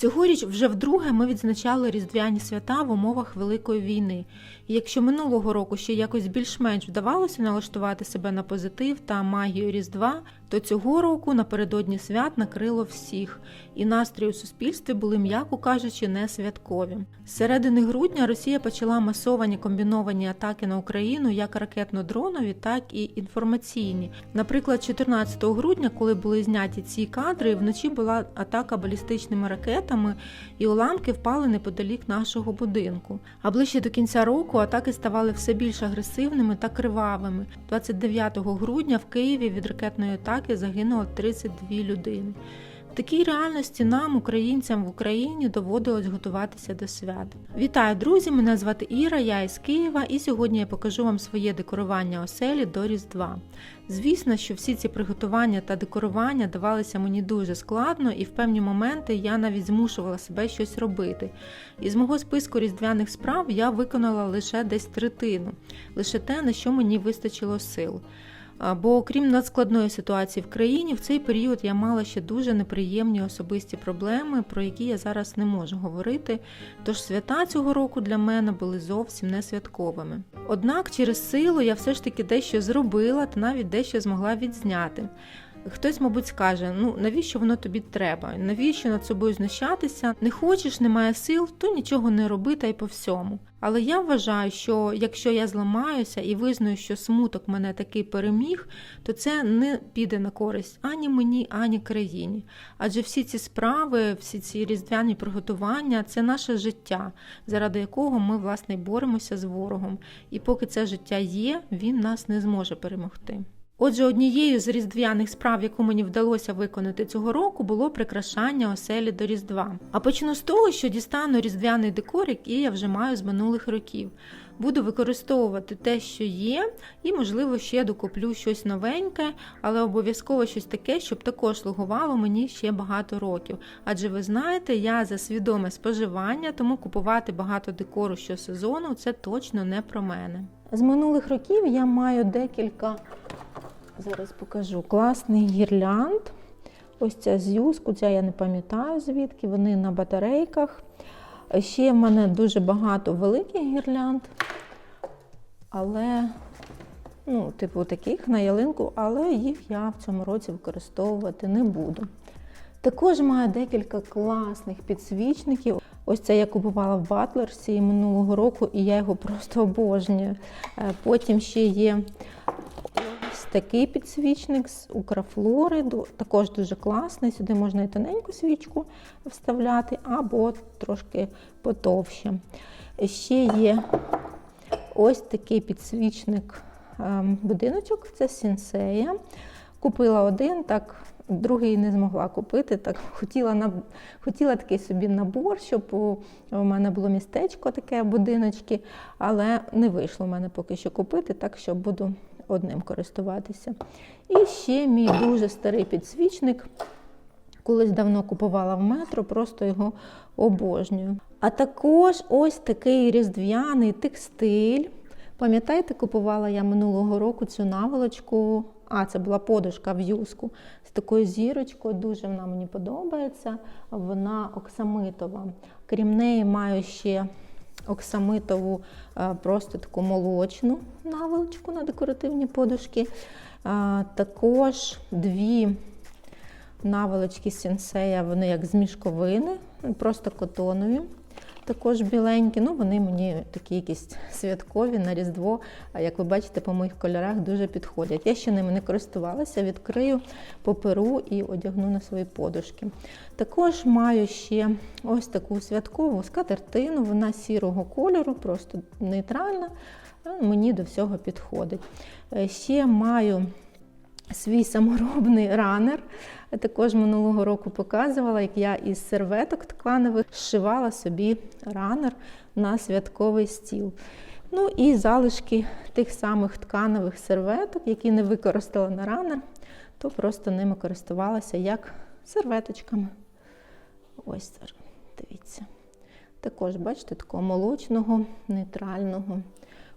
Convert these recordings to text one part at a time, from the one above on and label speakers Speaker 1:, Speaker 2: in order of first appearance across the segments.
Speaker 1: Цьогоріч вже вдруге ми відзначали різдвяні свята в умовах Великої війни. І якщо минулого року ще якось більш-менш вдавалося налаштувати себе на позитив та магію Різдва, то цього року напередодні свят накрило всіх, і настрої у суспільстві були, м'яко кажучи, не святкові. З середини грудня Росія почала масовані комбіновані атаки на Україну як ракетно-дронові, так і інформаційні. Наприклад, 14 грудня, коли були зняті ці кадри, вночі була атака балістичними ракетами, і уламки впали неподалік нашого будинку. А ближче до кінця року атаки ставали все більш агресивними та кривавими. 29 грудня в Києві від ракетної атаки загинуло 32 людини. В такій реальності нам, українцям в Україні, доводилось готуватися до свят. Вітаю, друзі! Мене звати Іра, я із Києва, і сьогодні я покажу вам своє декорування оселі до Різдва. Звісно, що всі ці приготування та декорування давалися мені дуже складно, і в певні моменти я навіть змушувала себе щось робити. Із мого списку різдвяних справ я виконала лише десь третину, лише те, на що мені вистачило сил. Бо окрім надскладної ситуації в країні, в цей період я мала ще дуже неприємні особисті проблеми, про які я зараз не можу говорити. Тож свята цього року для мене були зовсім не святковими. Однак через силу я все ж таки дещо зробила та навіть дещо змогла відзняти. Хтось, мабуть, скаже: ну навіщо воно тобі треба? Навіщо над собою знущатися? Не хочеш, немає сил, то нічого не роби та й по всьому. Але я вважаю, що якщо я зламаюся і визнаю, що смуток мене таки переміг, то це не піде на користь ані мені, ані країні. Адже всі ці справи, всі ці різдвяні приготування це наше життя, заради якого ми власне боремося з ворогом. І поки це життя є, він нас не зможе перемогти. Отже, однією з різдвяних справ, яку мені вдалося виконати цього року, було прикрашання оселі до Різдва. А почну з того, що дістану різдвяний декор, який я вже маю з минулих років. Буду використовувати те, що є, і, можливо, ще докуплю щось новеньке, але обов'язково щось таке, щоб також слугувало мені ще багато років. Адже ви знаєте, я за свідоме споживання, тому купувати багато декору щосезону це точно не про мене. З минулих років я маю декілька. Зараз покажу класний гірлянд. Ось ця з юску, ця я не пам'ятаю звідки, вони на батарейках. Ще в мене дуже багато великих гірлянд, але, ну, типу, таких на ялинку, але їх я в цьому році використовувати не буду. Також маю декілька класних підсвічників. Ось це я купувала в Батлерсі минулого року, і я його просто обожнюю. Потім ще є ось такий підсвічник з Украфлори, також дуже класний. Сюди можна і тоненьку свічку вставляти, або трошки потовще. Ще є ось такий підсвічник будиночок, це сінсея. Купила один, так другий не змогла купити. Так Хотіла на, хотіла такий собі набор, щоб у, у мене було містечко, таке будиночки, але не вийшло в мене поки що купити, так що буду одним користуватися. І ще мій дуже старий підсвічник. Колись давно купувала в метро, просто його обожнюю. А також ось такий різдвяний текстиль. Пам'ятаєте, купувала я минулого року цю наволочку. А, це була подушка в юску з такою зірочкою. Дуже вона мені подобається. Вона оксамитова. Крім неї, маю ще оксамитову просто таку молочну наволочку на декоративні подушки. Також дві наволочки сенсея, вони як з мішковини, просто котонові. Також біленькі, ну вони мені такі якісь святкові на Різдво, як ви бачите, по моїх кольорах дуже підходять. Я ще ними не користувалася, відкрию поперу і одягну на свої подушки. Також маю ще ось таку святкову скатертину, вона сірого кольору, просто нейтральна, мені до всього підходить. Ще маю свій саморобний ранер. Також минулого року показувала, як я із серветок тканевих зшивала собі ранер на святковий стіл. Ну і залишки тих самих тканевих серветок, які не використала на ранер, то просто ними користувалася як серветочками. Ось дивіться. Також, бачите, такого молочного, нейтрального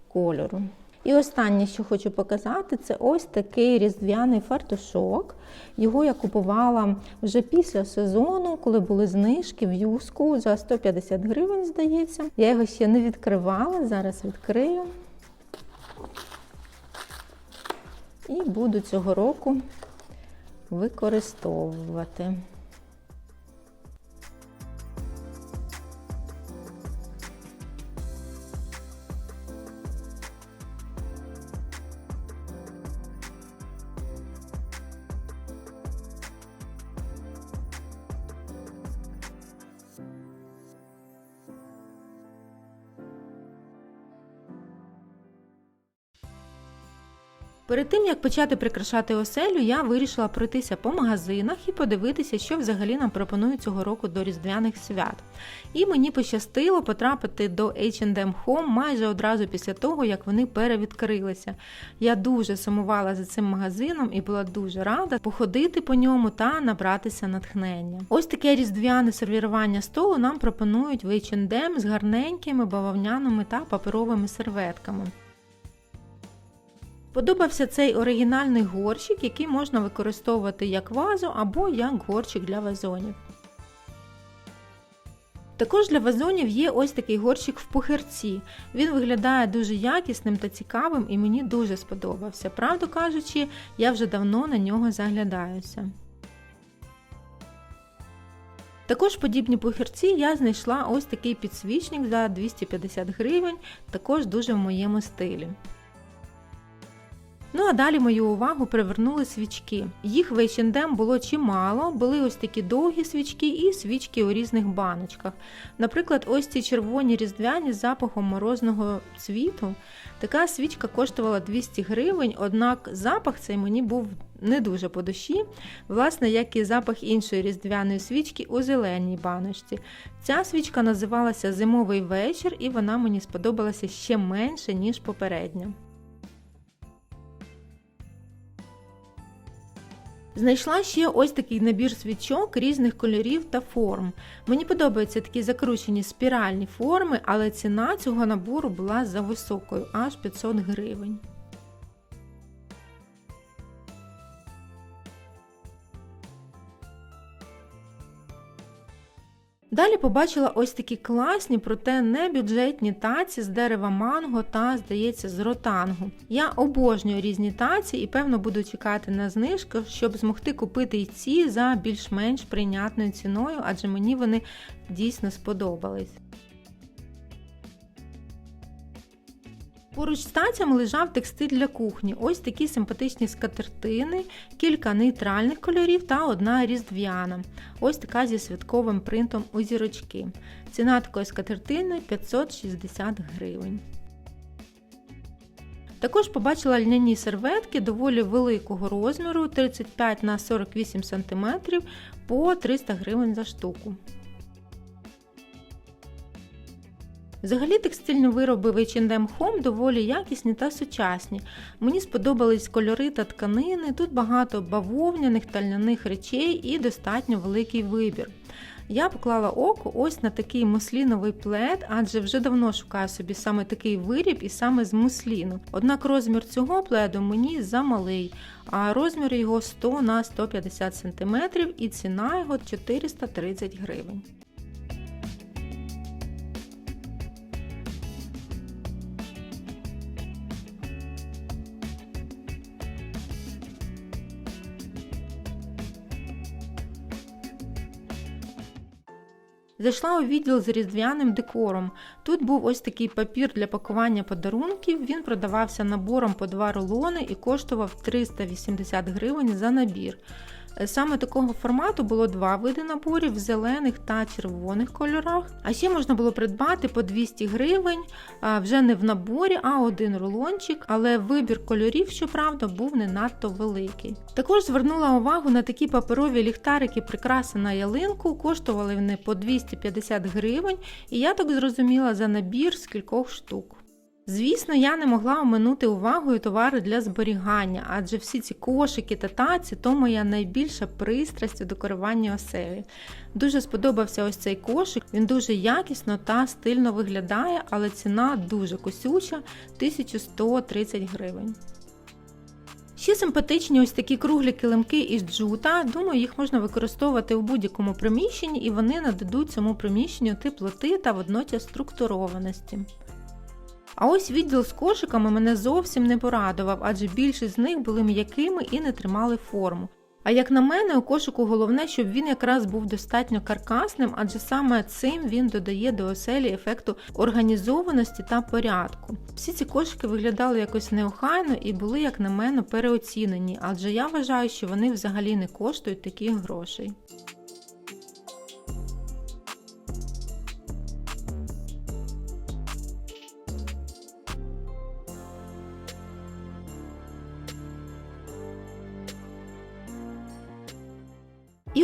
Speaker 1: кольору. І останнє, що хочу показати, це ось такий різдвяний фартушок. Його я купувала вже після сезону, коли були знижки в юску за 150 гривень, здається. Я його ще не відкривала, зараз відкрию. І буду цього року використовувати. Перед тим як почати прикрашати оселю, я вирішила пройтися по магазинах і подивитися, що взагалі нам пропонують цього року до різдвяних свят. І мені пощастило потрапити до H&M Home майже одразу після того, як вони перевідкрилися. Я дуже сумувала за цим магазином і була дуже рада походити по ньому та набратися натхнення. Ось таке різдвяне сервірування столу нам пропонують в H&M з гарненькими бавовняними та паперовими серветками. Подобався цей оригінальний горщик, який можна використовувати як вазу або як горщик для вазонів. Також для вазонів є ось такий горщик в пухирці. Він виглядає дуже якісним та цікавим і мені дуже сподобався. Правду кажучи, я вже давно на нього заглядаюся. Також подібні пухирці я знайшла ось такий підсвічник за 250 гривень, також дуже в моєму стилі. Ну а далі мою увагу привернули свічки. Їх в H&M було чимало, були ось такі довгі свічки і свічки у різних баночках. Наприклад, ось ці червоні різдвяні з запахом морозного цвіту. Така свічка коштувала 200 гривень, однак запах цей мені був не дуже по душі, власне, як і запах іншої різдвяної свічки у зеленій баночці. Ця свічка називалася Зимовий вечір, і вона мені сподобалася ще менше, ніж попередня. Знайшла ще ось такий набір свічок різних кольорів та форм. Мені подобаються такі закручені спіральні форми, але ціна цього набору була за високою, аж 500 гривень. Далі побачила ось такі класні, проте не бюджетні таці з дерева манго та, здається, з ротангу. Я обожнюю різні таці і, певно, буду чекати на знижку, щоб змогти купити й ці за більш-менш прийнятною ціною, адже мені вони дійсно сподобались. Поруч з тацями лежав текстиль для кухні. Ось такі симпатичні скатертини, кілька нейтральних кольорів та одна різдвяна. Ось така зі святковим принтом у зірочки. Ціна такої скатертини 560 гривень. Також побачила льняні серветки доволі великого розміру 35 на 48 см по 300 гривень за штуку. Взагалі текстильні вироби в H&M Home доволі якісні та сучасні. Мені сподобались кольори та тканини, тут багато бавовняних та льняних речей і достатньо великий вибір. Я поклала око ось на такий мусліновий плед, адже вже давно шукаю собі саме такий виріб і саме з мусліну. Однак розмір цього пледу мені замалий, а розмір його 100 на 150 см і ціна його 430 гривень. Зайшла у відділ з різдвяним декором. Тут був ось такий папір для пакування подарунків. Він продавався набором по два рулони і коштував 380 гривень за набір. Саме такого формату було два види наборів в зелених та червоних кольорах. А ще можна було придбати по 200 гривень вже не в наборі, а один рулончик, але вибір кольорів, щоправда, був не надто великий. Також звернула увагу на такі паперові ліхтарики, прикраси на ялинку, коштували вони по 250 гривень, і я так зрозуміла за набір з кількох штук. Звісно, я не могла оминути увагою товари для зберігання, адже всі ці кошики та таці то моя найбільша пристрасть у декоруванні оселі. Дуже сподобався ось цей кошик, він дуже якісно та стильно виглядає, але ціна дуже косюча 1130 гривень. Ще симпатичні ось такі круглі килимки із джута. Думаю, їх можна використовувати у будь-якому приміщенні, і вони нададуть цьому приміщенню теплоти та водночас структурованості. А ось відділ з кошиками мене зовсім не порадував, адже більшість з них були м'якими і не тримали форму. А як на мене, у кошику головне, щоб він якраз був достатньо каркасним, адже саме цим він додає до оселі ефекту організованості та порядку. Всі ці кошики виглядали якось неохайно і були, як на мене, переоцінені, адже я вважаю, що вони взагалі не коштують таких грошей.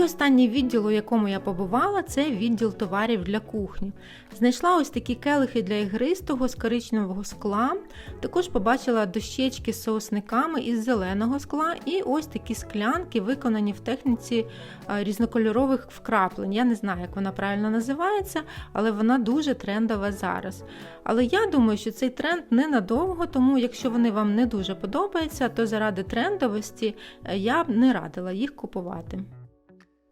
Speaker 1: І останній відділ, у якому я побувала, це відділ товарів для кухні. Знайшла ось такі келихи для ігристого з коричневого скла. Також побачила дощечки з соусниками із зеленого скла, і ось такі склянки, виконані в техніці е, різнокольорових вкраплень. Я не знаю, як вона правильно називається, але вона дуже трендова зараз. Але я думаю, що цей тренд ненадовго, тому якщо вони вам не дуже подобаються, то заради трендовості е, я б не радила їх купувати.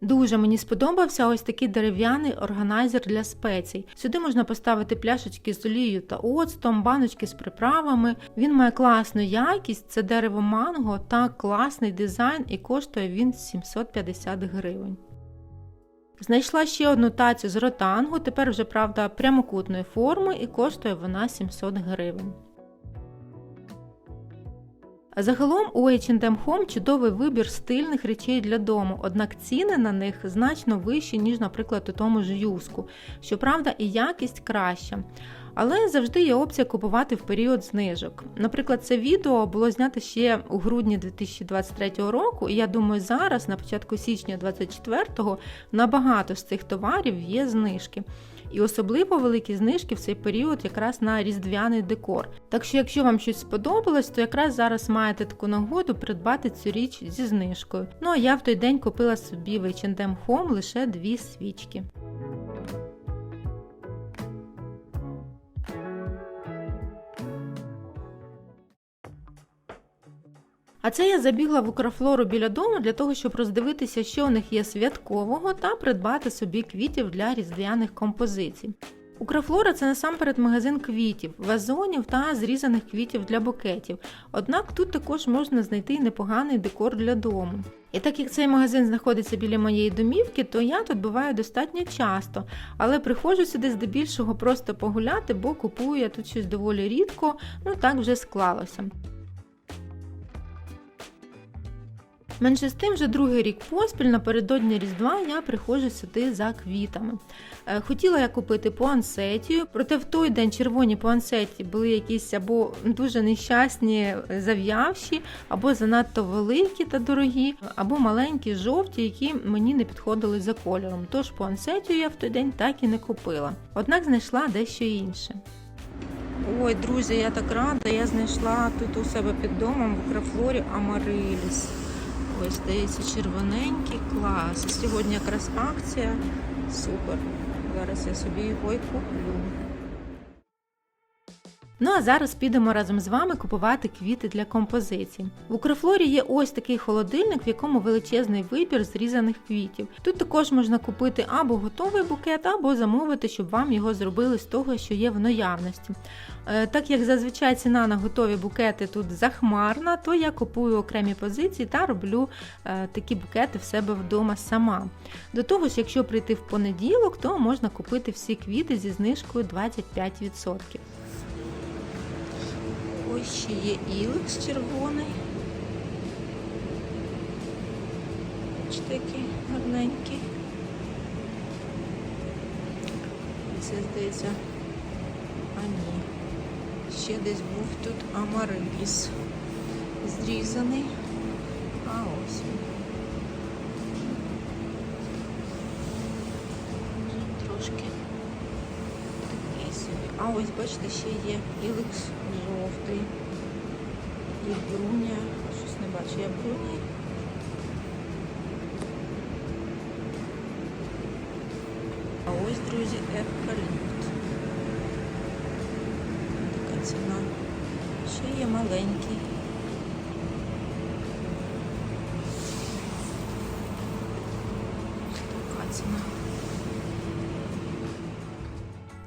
Speaker 1: Дуже мені сподобався ось такий дерев'яний органайзер для спецій. Сюди можна поставити пляшечки з олією та оцтом, баночки з приправами. Він має класну якість, це дерево манго та класний дизайн і коштує він 750 гривень. Знайшла ще одну тацю з ротангу, тепер вже правда прямокутної форми і коштує вона 700 гривень. Загалом у H&M Home чудовий вибір стильних речей для дому, однак ціни на них значно вищі, ніж, наприклад, у тому ж юску. Щоправда, і якість краща. Але завжди є опція купувати в період знижок. Наприклад, це відео було знято ще у грудні 2023 року, і я думаю, зараз, на початку січня 2024-го, на багато з цих товарів є знижки. І особливо великі знижки в цей період якраз на різдвяний декор. Так що, якщо вам щось сподобалось, то якраз зараз маєте таку нагоду придбати цю річ зі знижкою. Ну а я в той день купила собі в H&M Home лише дві свічки. А це я забігла в Украфлору біля дому для того, щоб роздивитися, що у них є святкового, та придбати собі квітів для різдвяних композицій. Украфлора це насамперед магазин квітів, вазонів та зрізаних квітів для букетів. Однак тут також можна знайти непоганий декор для дому. І так як цей магазин знаходиться біля моєї домівки, то я тут буваю достатньо часто, але приходжу сюди здебільшого просто погуляти, бо купую я тут щось доволі рідко, ну так вже склалося. Менше з тим, вже другий рік поспіль напередодні Різдва я приходжу сюди за квітами. Е, Хотіла я купити пуансетію, проте в той день червоні пуансеті були якісь або дуже нещасні, зав'явші, або занадто великі та дорогі, або маленькі, жовті, які мені не підходили за кольором. Тож пуансетію я в той день так і не купила. Однак знайшла дещо інше. Ой, друзі, я так рада, я знайшла тут у себе під домом в Украфлорі Амариліс. Ось здається, червоненький клас. Сьогодні якраз акція. Супер. Зараз я собі його і куплю. Ну а зараз підемо разом з вами купувати квіти для композицій. В Укрфлорі є ось такий холодильник, в якому величезний вибір зрізаних квітів. Тут також можна купити або готовий букет, або замовити, щоб вам його зробили з того, що є в наявності. Е, Так як зазвичай ціна на готові букети тут захмарна, то я купую окремі позиції та роблю е, такі букети в себе вдома сама. До того ж, якщо прийти в понеділок, то можна купити всі квіти зі знижкою 25%. Ось ще є іликс червоний. Бачите, який гарненький. Це здається. А ні. Ще десь був тут амариліс. Зрізаний. А ось він. Трошки такий собі. А ось, бачите, ще є іликс жовтий. І бруня. Щось не бачу, я бруні. А ось, друзі, евкаліпт. Така ціна. Ще є маленький. Така ціна.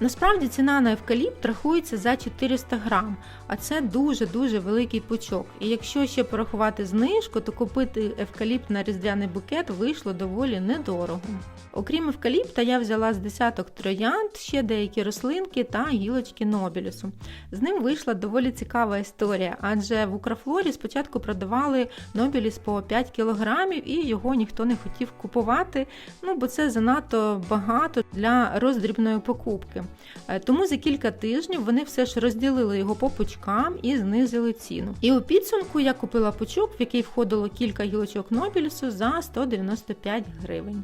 Speaker 1: Насправді ціна на евкаліпт рахується за 400 грам, а це дуже-дуже великий пучок. І якщо ще порахувати знижку, то купити евкаліпт на різдвяний букет вийшло доволі недорого. Окрім евкаліпта, я взяла з десяток троянд, ще деякі рослинки та гілочки Нобілісу. З ним вийшла доволі цікава історія, адже в Украфлорі спочатку продавали Нобіліс по 5 кілограмів і його ніхто не хотів купувати, ну бо це занадто багато для роздрібної покупки. Е, Тому за кілька тижнів вони все ж розділили його по пучкам і знизили ціну. І у підсумку я купила пучок, в який входило кілька гілочок Нобілісу за 195 гривень.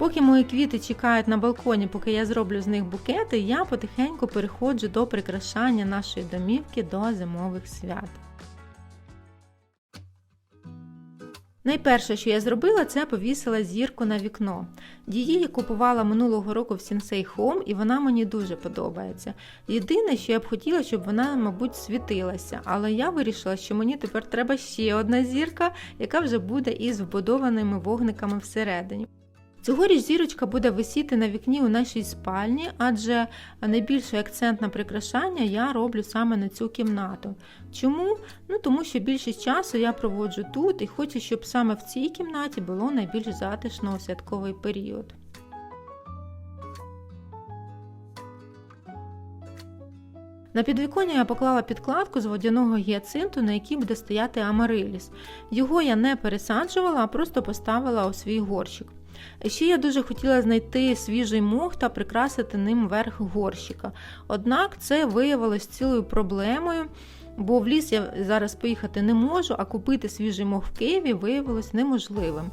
Speaker 1: Поки мої квіти чекають на балконі, поки я зроблю з них букети, я потихеньку переходжу до прикрашання нашої домівки до зимових свят. Найперше, що я зробила, це повісила зірку на вікно. Її я купувала минулого року в Sensei Home і вона мені дуже подобається. Єдине, що я б хотіла, щоб вона, мабуть, світилася, але я вирішила, що мені тепер треба ще одна зірка, яка вже буде із вбудованими вогниками всередині. Цьогоріч зірочка буде висіти на вікні у нашій спальні, адже найбільше акцент на прикрашання я роблю саме на цю кімнату. Чому? Ну тому що більшість часу я проводжу тут і хочу, щоб саме в цій кімнаті було найбільш затишно у святковий період. На підвіконня я поклала підкладку з водяного гіацинту, на якій буде стояти амариліс. Його я не пересаджувала, а просто поставила у свій горщик. Ще я дуже хотіла знайти свіжий мох та прикрасити ним верх горщика. Однак це виявилось цілою проблемою, бо в ліс я зараз поїхати не можу, а купити свіжий мох в Києві виявилось неможливим.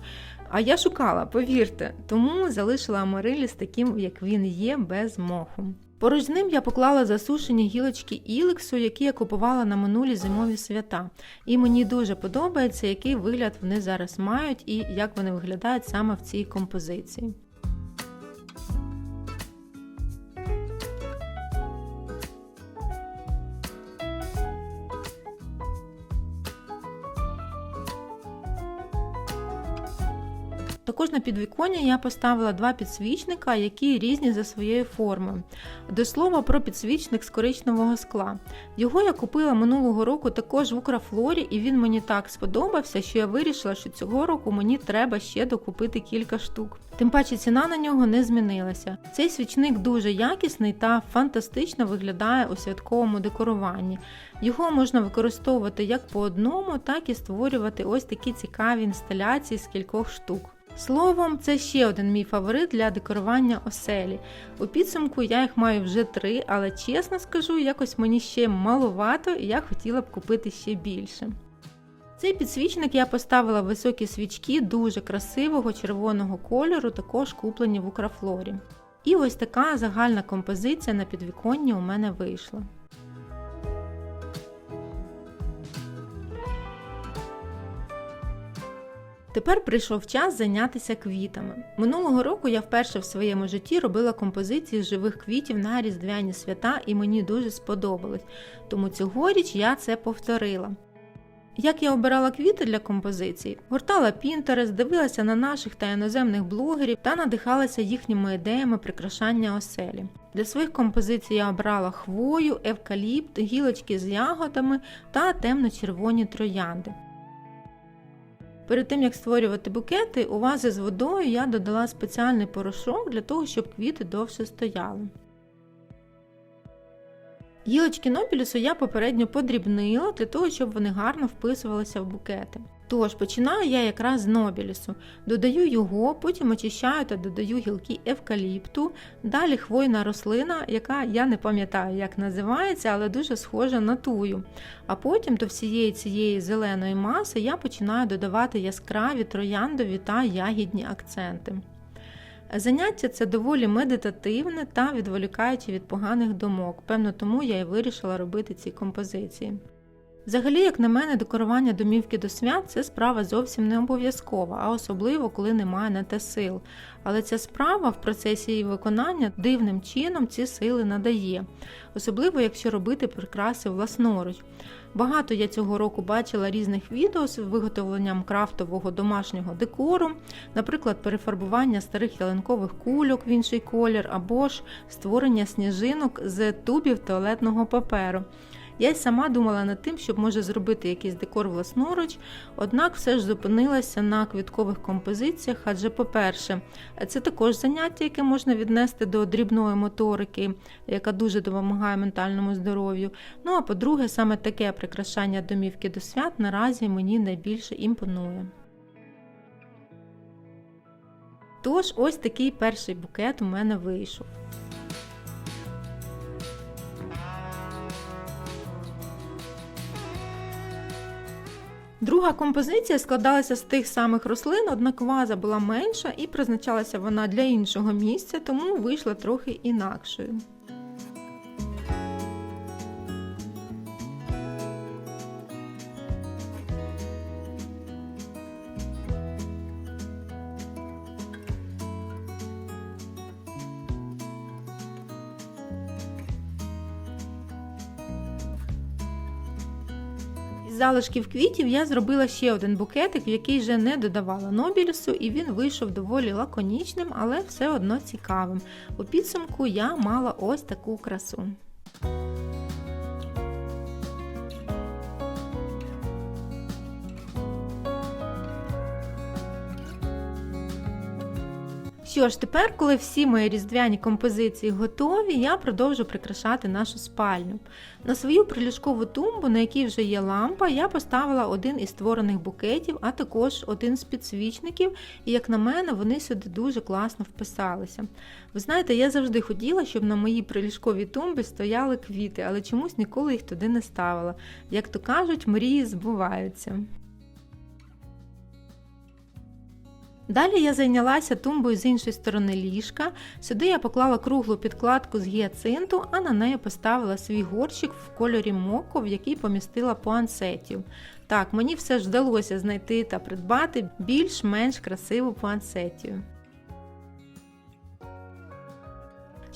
Speaker 1: А я шукала, повірте, тому залишила амариліс таким, як він є, без моху. Поруч з ним я поклала засушені гілочки ілексу, які я купувала на минулі зимові свята. І мені дуже подобається, який вигляд вони зараз мають і як вони виглядають саме в цій композиції. Також на підвіконня я поставила два підсвічника, які різні за своєю формою. До слова про підсвічник з коричневого скла. Його я купила минулого року також в Украфлорі, і він мені так сподобався, що я вирішила, що цього року мені треба ще докупити кілька штук. Тим паче ціна на нього не змінилася. Цей свічник дуже якісний та фантастично виглядає у святковому декоруванні. Його можна використовувати як по одному, так і створювати ось такі цікаві інсталяції з кількох штук. Словом, це ще один мій фаворит для декорування оселі. У підсумку я їх маю вже три, але чесно скажу, якось мені ще маловато і я хотіла б купити ще більше. Цей підсвічник я поставила високі свічки дуже красивого червоного кольору, також куплені в Украфлорі. І ось така загальна композиція на підвіконні у мене вийшла. Тепер прийшов час зайнятися квітами. Минулого року я вперше в своєму житті робила композиції з живих квітів на різдвяні свята, і мені дуже сподобалось. Тому цьогоріч я це повторила. Як я обирала квіти для композицій, гортала Pinterest, дивилася на наших та іноземних блогерів та надихалася їхніми ідеями прикрашання оселі. Для своїх композицій я обрала хвою, евкаліпт, гілочки з ягодами та темно-червоні троянди. Перед тим як створювати букети, у вази з водою я додала спеціальний порошок для того, щоб квіти довше стояли. Гілочки Нобілісу я попередньо подрібнила для того, щоб вони гарно вписувалися в букети. Тож починаю я якраз з Нобілісу. Додаю його, потім очищаю та додаю гілки евкаліпту, далі хвойна рослина, яка я не пам'ятаю, як називається, але дуже схожа на тую. А потім до всієї цієї зеленої маси я починаю додавати яскраві трояндові та ягідні акценти. Заняття це доволі медитативне та відволікаюче від поганих думок. Певно, тому я і вирішила робити ці композиції. Взагалі, як на мене, декорування домівки до свят це справа зовсім не обов'язкова, а особливо, коли немає на те сил. Але ця справа в процесі її виконання дивним чином ці сили надає, особливо якщо робити прикраси власноруч. Багато я цього року бачила різних відео з виготовленням крафтового домашнього декору, наприклад, перефарбування старих ялинкових кульок в інший колір або ж створення сніжинок з тубів туалетного паперу. Я й сама думала над тим, щоб може зробити якийсь декор власноруч, однак все ж зупинилася на квіткових композиціях, адже, по-перше, це також заняття, яке можна віднести до дрібної моторики, яка дуже допомагає ментальному здоров'ю. Ну а по-друге, саме таке прикрашання домівки до свят наразі мені найбільше імпонує. Тож, ось такий перший букет у мене вийшов. Друга композиція складалася з тих самих рослин, однак ваза була менша і призначалася вона для іншого місця, тому вийшла трохи інакшою. Залишків квітів я зробила ще один букетик, який вже не додавала нобілісу, і він вийшов доволі лаконічним, але все одно цікавим. У підсумку я мала ось таку красу. Що ж, тепер, коли всі мої різдвяні композиції готові, я продовжу прикрашати нашу спальню. На свою приліжкову тумбу, на якій вже є лампа, я поставила один із створених букетів, а також один з підсвічників, і, як на мене, вони сюди дуже класно вписалися. Ви знаєте, я завжди хотіла, щоб на моїй приліжковій тумбі стояли квіти, але чомусь ніколи їх туди не ставила. Як то кажуть, мрії збуваються. Далі я зайнялася тумбою з іншої сторони ліжка. Сюди я поклала круглу підкладку з гіацинту, а на неї поставила свій горщик в кольорі моко, в який помістила пуансетів. Так, мені все ж вдалося знайти та придбати більш-менш красиву пуансетію.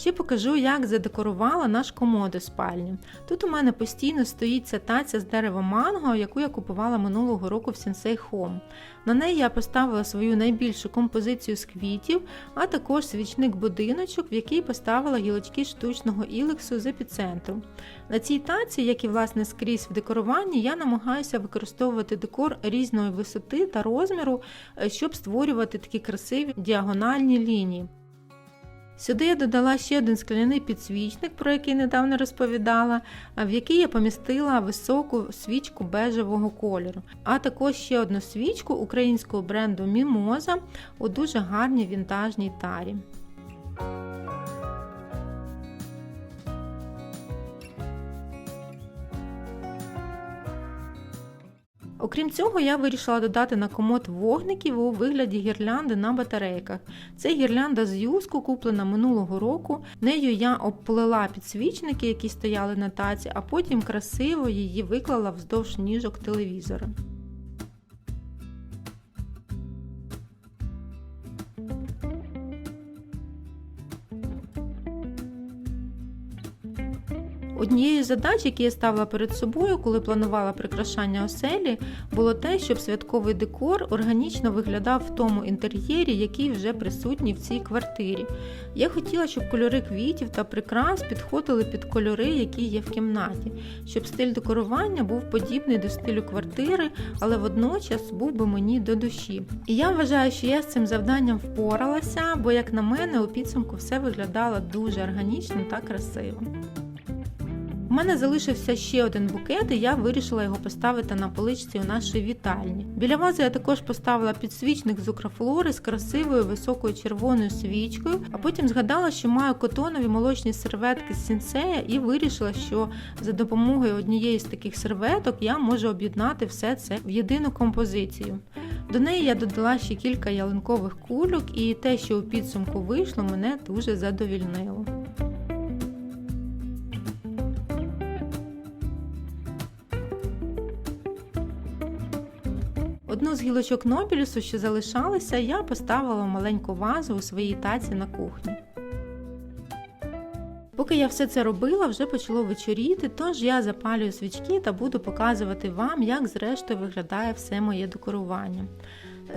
Speaker 1: Ще покажу, як задекорувала наш комод у спальні. Тут у мене постійно стоїть ця таця з дерева манго, яку я купувала минулого року в Sensei Home. На неї я поставила свою найбільшу композицію з квітів, а також свічник-будиночок, в який поставила гілочки штучного ілексу з епіцентру. На цій таці, як і власне скрізь в декоруванні, я намагаюся використовувати декор різної висоти та розміру, е, щоб створювати такі красиві діагональні лінії. Сюди я додала ще один скляний підсвічник, про який недавно розповідала, в який я помістила високу свічку бежевого кольору, а також ще одну свічку українського бренду Мімоза у дуже гарній вінтажній тарі. Окрім цього, я вирішила додати на комод вогників у вигляді гірлянди на батарейках. Це гірлянда з юску, куплена минулого року. Нею я обплела підсвічники, які стояли на таці, а потім красиво її виклала вздовж ніжок телевізора. Однією з задач, які я ставила перед собою, коли планувала прикрашання оселі, було те, щоб святковий декор органічно виглядав в тому інтер'єрі, який вже присутній в цій квартирі. Я хотіла, щоб кольори квітів та прикрас підходили під кольори, які є в кімнаті, щоб стиль декорування був подібний до стилю квартири, але водночас був би мені до душі. І я вважаю, що я з цим завданням впоралася, бо, як на мене, у підсумку все виглядало дуже органічно та красиво. У мене залишився ще один букет, і я вирішила його поставити на поличці у нашій вітальні. Біля вази я також поставила підсвічник з укрофлори з красивою високою червоною свічкою, а потім згадала, що маю котонові молочні серветки з сінцея і вирішила, що за допомогою однієї з таких серветок я можу об'єднати все це в єдину композицію. До неї я додала ще кілька ялинкових кульок, і те, що у підсумку вийшло, мене дуже задовільнило. Одну з гілочок Нобілісу, що залишалися, я поставила маленьку вазу у своїй таці на кухні. Поки я все це робила, вже почало вечоріти, тож я запалюю свічки та буду показувати вам, як зрештою виглядає все моє декорування.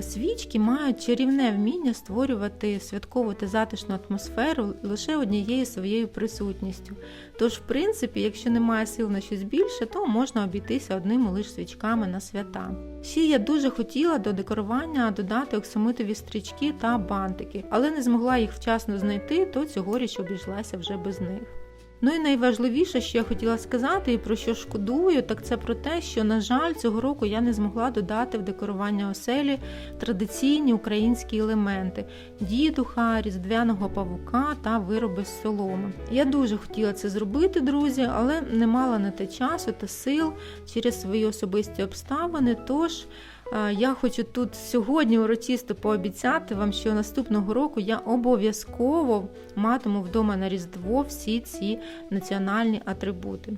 Speaker 1: Свічки мають чарівне вміння створювати святкову та затишну атмосферу лише однією своєю присутністю. Тож, в принципі, якщо немає сил на щось більше, то можна обійтися одними лише свічками на свята. Ще я дуже хотіла до декорування додати оксамитові стрічки та бантики, але не змогла їх вчасно знайти, то цьогоріч обійшлася вже без них. Ну і найважливіше, що я хотіла сказати, і про що шкодую, так це про те, що, на жаль, цього року я не змогла додати в декорування оселі традиційні українські елементи дідуха, різдвяного павука та вироби з соломи. Я дуже хотіла це зробити, друзі, але не мала на те часу та сил через свої особисті обставини. Тож я хочу тут сьогодні урочисто пообіцяти вам, що наступного року я обов'язково матиму вдома на Різдво всі ці національні атрибути.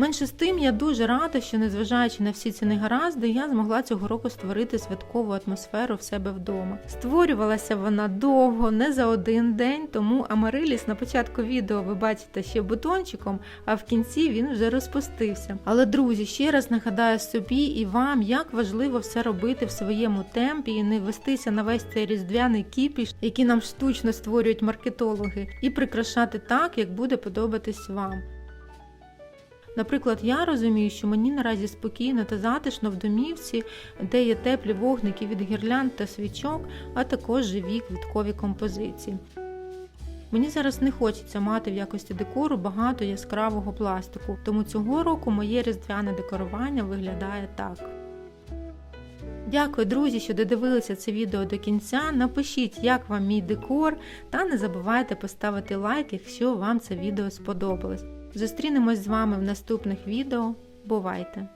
Speaker 1: Менше з тим, я дуже рада, що незважаючи на всі ці негаразди, я змогла цього року створити святкову атмосферу в себе вдома. Створювалася вона довго, не за один день, тому Амариліс на початку відео ви бачите ще бутончиком, а в кінці він вже розпустився. Але, друзі, ще раз нагадаю собі і вам, як важливо все робити в своєму темпі і не вестися на весь цей різдвяний кіпіш, який нам штучно створюють маркетологи, і прикрашати так, як буде подобатись вам. Наприклад, я розумію, що мені наразі спокійно та затишно в домівці, де є теплі вогники від гірлянд та свічок, а також живі квіткові композиції. Мені зараз не хочеться мати в якості декору багато яскравого пластику, тому цього року моє різдвяне декорування виглядає так. Дякую, друзі, що додивилися це відео до кінця. Напишіть, як вам мій декор, та не забувайте поставити лайк, якщо вам це відео сподобалось. Зустрінемось з вами в наступних відео. Бувайте!